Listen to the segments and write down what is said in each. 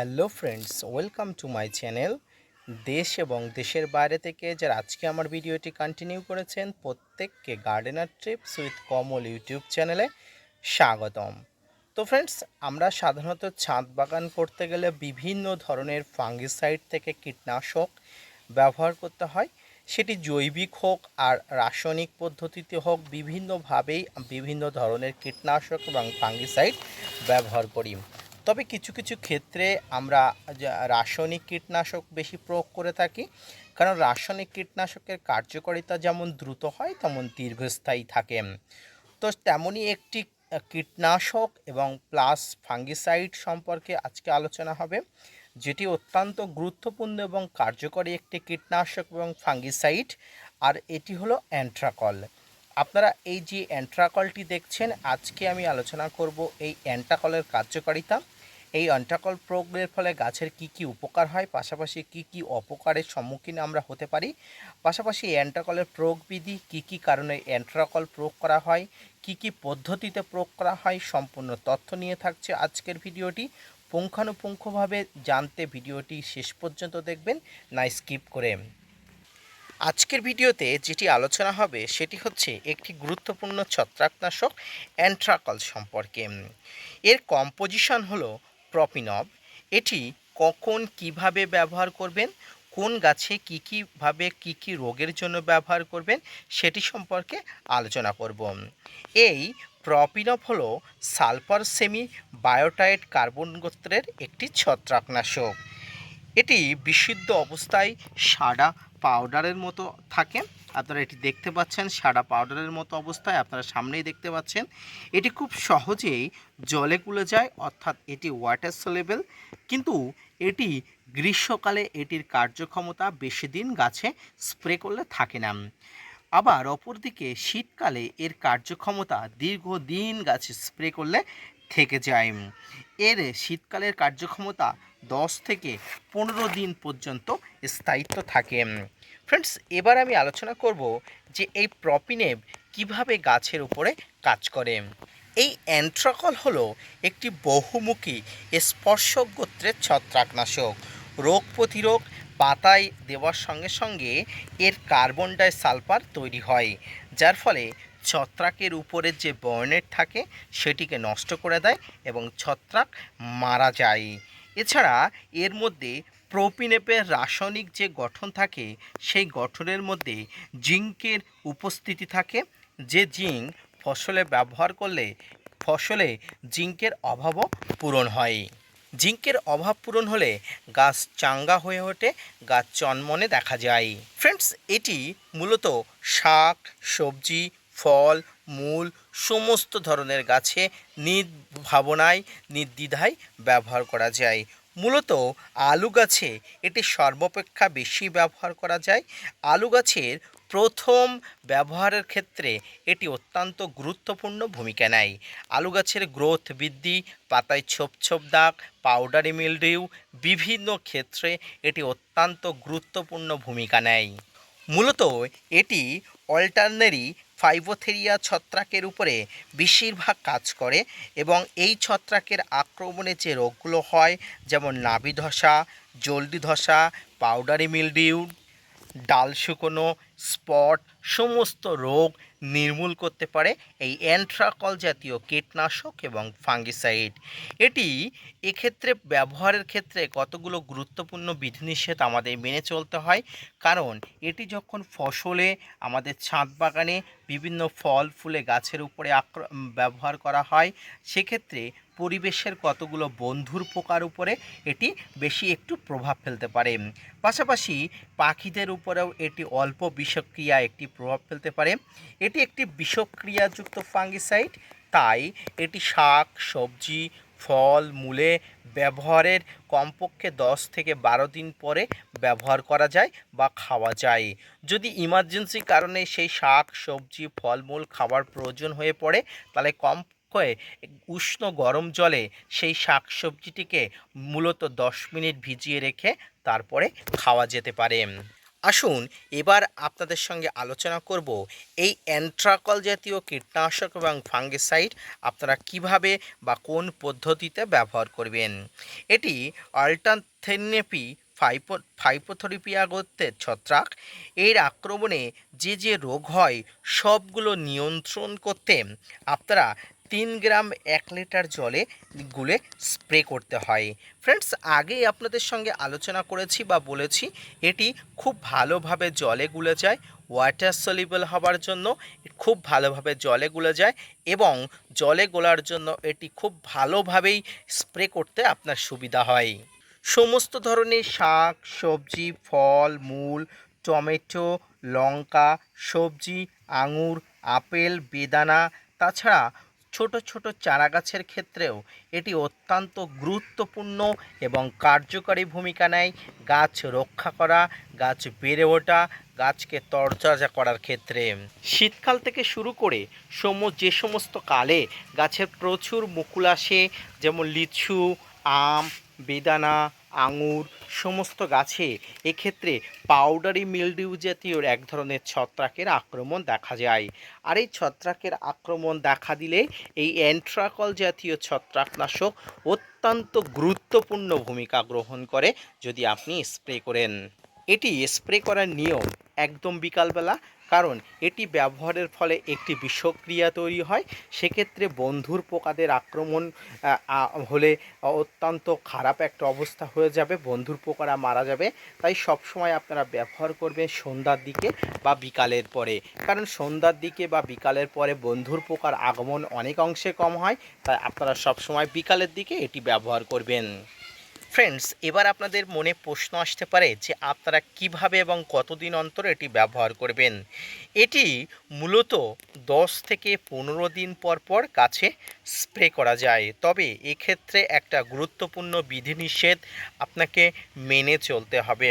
Hello friends, welcome to my channel দেশ এবং দেশের বাইরে থেকে যারা আজকে আমার ভিডিওটি কন্টিনিউ করেছেন, প্রত্যেককে gardener trips with Kamal YouTube চ্যানেলে স্বাগতম। তো ফ্রেন্ডস, আমরা সাধারণত ছাদ বাগান করতে গেলে বিভিন্ন ধরনের ফাঙ্গিসাইড থেকে কীটনাশক ব্যবহার করতে হয়। সেটি জৈবিক হোক আর রাসায়নিক পদ্ধতিতে হোক, বিভিন্নভাবেই বিভিন্ন ধরনের কীটনাশক এবং ফাঙ্গিসাইড ব্যবহার করি। তবে কিছু কিছু ক্ষেত্রে আমরা রাসায়নিক কীটনাশক বেশি প্রয়োগ করে থাকি। কারণ রাসায়নিক কীটনাশকের কার্যকারিতা যেমন দ্রুত হয়, তেমন দীর্ঘস্থায়ী থাকে। তো তেমনই একটি কীটনাশক এবং প্লাস ফাঙ্গিসাইড সম্পর্কে আজকে আলোচনা হবে, যেটি অত্যন্ত গুরুত্বপূর্ণ এবং কার্যকরী একটি কীটনাশক এবং ফাঙ্গিসাইড, আর এটি হলো অ্যান্ট্রাকল। আপনারা এই যে অ্যান্ট্রাকলটি দেখছেন, আজকে আমি আলোচনা করব এই অ্যান্ট্রাকলের কার্যকারিতা। এই অ্যান্ট্রাকল প্রয়োগের ফলে গাছের কি কি উপকার হয়, পাশাপাশি কি কি অপকারের সম্মুখীন আমরা হতে পারি, পাশাপাশি অ্যান্ট্রাকলের প্রয়োগবিধি কি কি কারণে অ্যান্ট্রাকল প্রয়োগ করা হয়, কি কি পদ্ধতিতে প্রয়োগ করা হয়, সম্পূর্ণ তথ্য নিয়ে থাকছে আজকের ভিডিওটি। পুঙ্খানুপুঙ্খভাবে জানতে ভিডিওটি শেষ পর্যন্ত দেখবেন, না স্কিপ করে। আজকের ভিডিওতে যেটি আলোচনা হবে, সেটি হচ্ছে একটি গুরুত্বপূর্ণ ছত্রাকনাশক অ্যান্ট্রাকল সম্পর্কে। এর কম্পোজিশন হলো প্রপিনব এটি কখন কীভাবে ব্যবহার করবেন, কোন গাছে কী কীভাবে কী কী রোগের জন্য ব্যবহার করবেন, সেটি সম্পর্কে আলোচনা করব। এই প্রপিনব হলো সালফার সেমি বায়োটাইট কার্বন গোত্রের একটি ছত্রাকনাশক। এটি বিশুদ্ধ অবস্থায় সাদা পাউডারের মতো থাকে। আপনারা এটি দেখতে পাচ্ছেন, সাদা পাউডারের মতো অবস্থায় আপনারা সামনেই দেখতে পাচ্ছেন। এটি খুব সহজেই জলে গুলে যায়, অর্থাৎ এটি ওয়াটার সলেবেল কিন্তু এটি গ্রীষ্মকালে এটির কার্যক্ষমতা বেশি দিন গাছে স্প্রে করলে থাকে না। আবার অপরদিকে শীতকালে এর কার্যক্ষমতা দীর্ঘদিন গাছে স্প্রে করলে থেকে যায়। এর শীতকালের কার্যক্ষমতা দশ থেকে পনেরো দিন পর্যন্ত স্থায়িত্ব থাকে। ফ্রেন্ডস এবার আমি আলোচনা করব যে এই প্রপিনেব কীভাবে গাছের উপরে কাজ করে। এই অ্যান্ট্রাকল হলো একটি বহুমুখী স্পর্শক গোত্রের ছত্রাকনাশক। রোগ প্রতিরোধ পাতায় দেওয়ার সঙ্গে সঙ্গে এর কার্বন ডাই সালফার তৈরি হয়, যার ফলে ছত্রাকের উপরের যে বর্ণের থাকে সেটিকে নষ্ট করে দেয় এবং ছত্রাক মারা যায়। এছাড়া এর মধ্যে প্রোপিনেপের রাসায়নিক যে গঠন থাকে, সেই গঠনের মধ্যে জিঙ্কের উপস্থিতি থাকে। যে জিঙ্ক ফসলে ব্যবহার করলে, ফসলে জিঙ্কের অভাবও পূরণ হয়। জিঙ্কের অভাব পূরণ হলে গাছ চাঙ্গা হয়ে ওঠে, গাছ চনমনে দেখা যায়। ফ্রেন্ডস, এটি মূলত শাক, সবজি, ফল মূল সমস্ত ধরনের গাছে নির্ভাবনায়, নির্দ্বিধায় ব্যবহার করা যায়। মূলত আলু গাছে এটি সর্বাপেক্ষা বেশি ব্যবহার করা যায়। আলু গাছের প্রথম ব্যবহারের ক্ষেত্রে এটি অত্যন্ত গুরুত্বপূর্ণ ভূমিকা নেয়। আলু গাছের গ্রোথ বৃদ্ধি, পাতায় ছোপ ছোপ দাগ, পাউডারি মিলডিউ বিভিন্ন ক্ষেত্রে এটি অত্যন্ত গুরুত্বপূর্ণ ভূমিকা নেয়। মূলত এটি অল্টারনারি ফাইবোথেরিয়া ছত্রাকের উপরে বেশিরভাগ কাজ করে এবং এই ছত্রাকের আক্রমণে যে রোগগুলো হয়, যেমন নাভি ধসা, জলদি ধসা, পাউডারি মিলডিউ ডাল শুকনো, স্পট সমস্ত রোগ নির্মূল করতে পারে এই অ্যান্ট্রাকল জাতীয় কীটনাশক এবং ফাঙ্গিসাইড। এটি এক্ষেত্রে ব্যবহারের ক্ষেত্রে কতগুলো গুরুত্বপূর্ণ বিধিনিষেধ আমাদের মেনে চলতে হয়? কারণ এটি যখন ফসলে, আমাদের ছাদ বাগানে বিভিন্ন ফল, ফুলে গাছের উপরে আক্র- ব্যবহার করা হয়, সেক্ষেত্রে পরিবেশের কতগুলো বন্ধুর পোকার উপরে এটি বেশি একটু প্রভাব ফেলতে পারে। পাশাপাশি পাখিদের উপরেও এটি অল্প বিষক্রিয়া একটি প্রভাব ফেলতে পারে। এটি একটি বিষক্রিয়াযুক্ত ফাঙ্গিসাইড। তাই এটি শাক, সবজি, ফল, মূলে ব্যবহারের কমপক্ষে দশ থেকে বারো দিন পরে ব্যবহার করা যায় বা খাওয়া যায়। যদি ইমার্জেন্সি কারণে সেই শাক, সবজি, ফলমূল খাবার প্রয়োজন হয়ে পড়ে, তাহলে কম করে উষ্ণ গরম জলে সেই শাক, সবজিটিকে মূলত দশ মিনিট ভিজিয়ে রেখে তারপরে খাওয়া যেতে পারে। আসুন এবার আপনাদের সঙ্গে আলোচনা করব এই অ্যান্ট্রাকল জাতীয় কীটনাশক এবং ফাঙ্গিসাইড আপনারা কীভাবে বা কোন পদ্ধতিতে ব্যবহার করবেন। এটি অল্টানথেনেপি ফাইপো ফাইপোথেরিপিয়া গোত্রের ছত্রাক। এর আক্রমণে যে যে রোগ হয় সবগুলো নিয়ন্ত্রণ করতে আপনারা তিন গ্রাম এক লিটার জলে গুলে স্প্রে করতে হয়। ফ্রেন্ডস, আগেই আপনাদের সঙ্গে আলোচনা করেছি বা বলেছি, এটি খুব ভালোভাবে জলে গুলে যায় ওয়াটার সলিবল হবার জন্য খুব ভালোভাবে জলে গুলে যায় এবং জলে গোলার জন্য এটি খুব ভালোভাবেই স্প্রে করতে আপনার সুবিধা হয়। সমস্ত ধরনের শাক, সবজি, ফল, মূল, টমেটো, লঙ্কা, সবজি, আঙুর, আপেল, বেদানা, তাছাড়া ছোট ছোট চারা গাছের ক্ষেত্রেও এটি অত্যন্ত গুরুত্বপূর্ণ এবং কার্যকরী ভূমিকা নেয়। গাছ রক্ষা করা, গাছ বেড়ে ওঠা, গাছকে তরতাজা করার ক্ষেত্রে। শীতকাল থেকে শুরু করে সম, যে সমস্ত কালে গাছের প্রচুর মুকুল আসে, যেমন লিচু, আম, বেদানা, আঙুর সমস্ত গাছে এক্ষেত্রে পাউডারি মিলডিউ জাতীয় এক ধরনের ছত্রাকের আক্রমণ দেখা যায়। আর এই ছত্রাকের আক্রমণ দেখা দিলে এই অ্যান্ট্রাকল জাতীয় ছত্রাকনাশক অত্যন্ত গুরুত্বপূর্ণ ভূমিকা গ্রহণ করে, যদি আপনি স্প্রে করেন। এটি স্প্রে করার নিয়ম একদম বিকালবেলা। কারণ এটি ব্যবহারের ফলে একটি বিষক্রিয়া তৈরি হয়। সেক্ষেত্রে বন্ধুর পোকাদের আক্রমণ হলে অত্যন্ত খারাপ একটা অবস্থা হয়ে যাবে, বন্ধুর পোকারা মারা যাবে। তাই সবসময় আপনারা ব্যবহার করবেন সন্ধ্যার দিকে বা বিকালের পরে। কারণ সন্ধ্যার দিকে বা বিকালের পরে বন্ধুর পোকার আগমন অনেক অংশে কম হয়। তাই আপনারা সবসময় বিকালের দিকে এটি ব্যবহার করবেন। ফ্রেন্ডস এবার আপনাদের মনে প্রশ্ন আসতে পারে যে আপনারা কীভাবে এবং কতদিন অন্তর এটি ব্যবহার করবেন। এটি মূলত দশ থেকে পনেরো দিন পর পর গাছে স্প্রে করা যায়। তবে এক্ষেত্রে একটা গুরুত্বপূর্ণ বিধিনিষেধ আপনাকে মেনে চলতে হবে।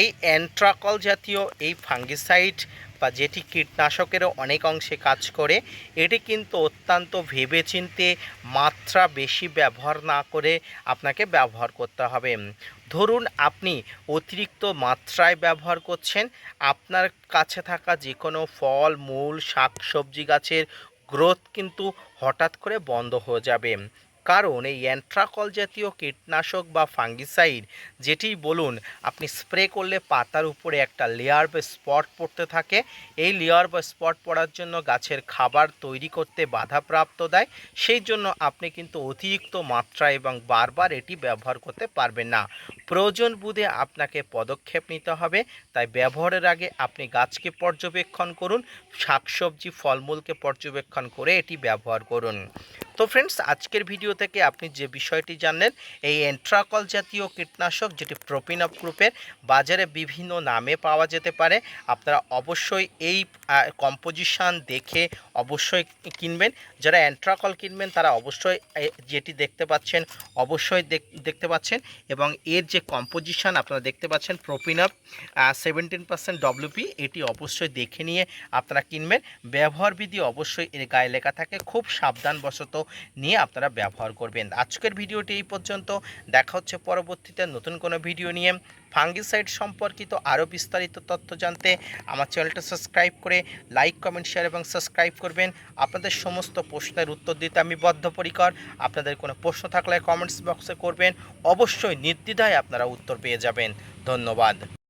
এই অ্যান্ট্রাকল জাতীয় এই ফাঙ্গিসাইড বা যেটি কীটনাশকেরও অনেক অংশে কাজ করে, এটি কিন্তু অত্যন্ত ভেবেচিন্তে মাত্রা বেশি ব্যবহার না করে আপনাকে ব্যবহার করতে হবে। ধরুন আপনি অতিরিক্ত মাত্রায় ব্যবহার করছেন, আপনার কাছে থাকা যে কোনো ফল, মূল শাক সবজি গাছের গ্রোথ কিন্তু হঠাৎ করে বন্ধ হয়ে যাবে। কারণ এই অ্যান্ট্রাকল জাতীয় কীটনাশক বা ফাঙ্গিসাইড, যেটি বলুন, আপনি স্প্রে করলে পাতার উপরে একটা লেয়ার বা স্পট পড়তে থাকে। এই লেয়ার বা স্পট পড়ার জন্য গাছের খাবার তৈরি করতে বাধাপ্রাপ্ত দেয়। সেই জন্য আপনি কিন্তু অতিরিক্ত মাত্রা এবং বারবার এটি ব্যবহার করতে পারবেন না। প্রয়োজন বুধে আপনাকে পদক্ষেপ নিতে হবে। তাই ব্যবহারের আগে আপনি গাছকে পর্যবেক্ষণ করুন, শাকসবজি, ফলমূলকে পর্যবেক্ষণ করে এটি ব্যবহার করুন। তো ফ্রেন্ডস আজকের ভিডিও থেকে আপনি যে বিষয়টি জানলেন, এই এন্ট্রাকল জাতীয় কীটনাশক, যেটি প্রোপিন প্রোপিনপ গ্রুপের বাজারে বিভিন্ন নামে পাওয়া যেতে পারে, আপনারা অবশ্যই এই কম্পোজিশান দেখে অবশ্যই কিনবেন। যারা অ্যান্ট্রাকল কিনবেন, তারা অবশ্যই যেটি দেখতে পাচ্ছেন, অবশ্যই দেখ- দেখতে পাচ্ছেন এবং এর যে কম্পোজিশান আপনারা দেখতে পাচ্ছেন প্রোপিনপ সেভেন্টিন পার্সেন্ট ডব্লিউপি এটি অবশ্যই দেখে নিয়ে আপনারা কিনবেন। ব্যবহার বিধি অবশ্যই এর গায়ে লেখা থাকে। খুব সাবধানবশত নিয়ে আপনারা ব্যবহার করবেন। আজকের ভিডিওটি এই পর্যন্ত। দেখা হচ্ছে পরবর্তীতে নতুন কোনো ভিডিও নিয়ে। ফাঙ্গিসাইড সম্পর্কিত আরও বিস্তারিত তথ্য জানতে আমার চ্যানেলটা সাবস্ক্রাইব করে লাইক, কমেন্ট, শেয়ার এবং সাবস্ক্রাইব করবেন। আপনাদের সমস্ত প্রশ্নের উত্তর দিতে আমি বদ্ধপরিকর। আপনাদের কোনো প্রশ্ন থাকলে কমেন্টস বক্সে করবেন। অবশ্যই নির্দ্বিধায় আপনারা উত্তর পেয়ে যাবেন। ধন্যবাদ।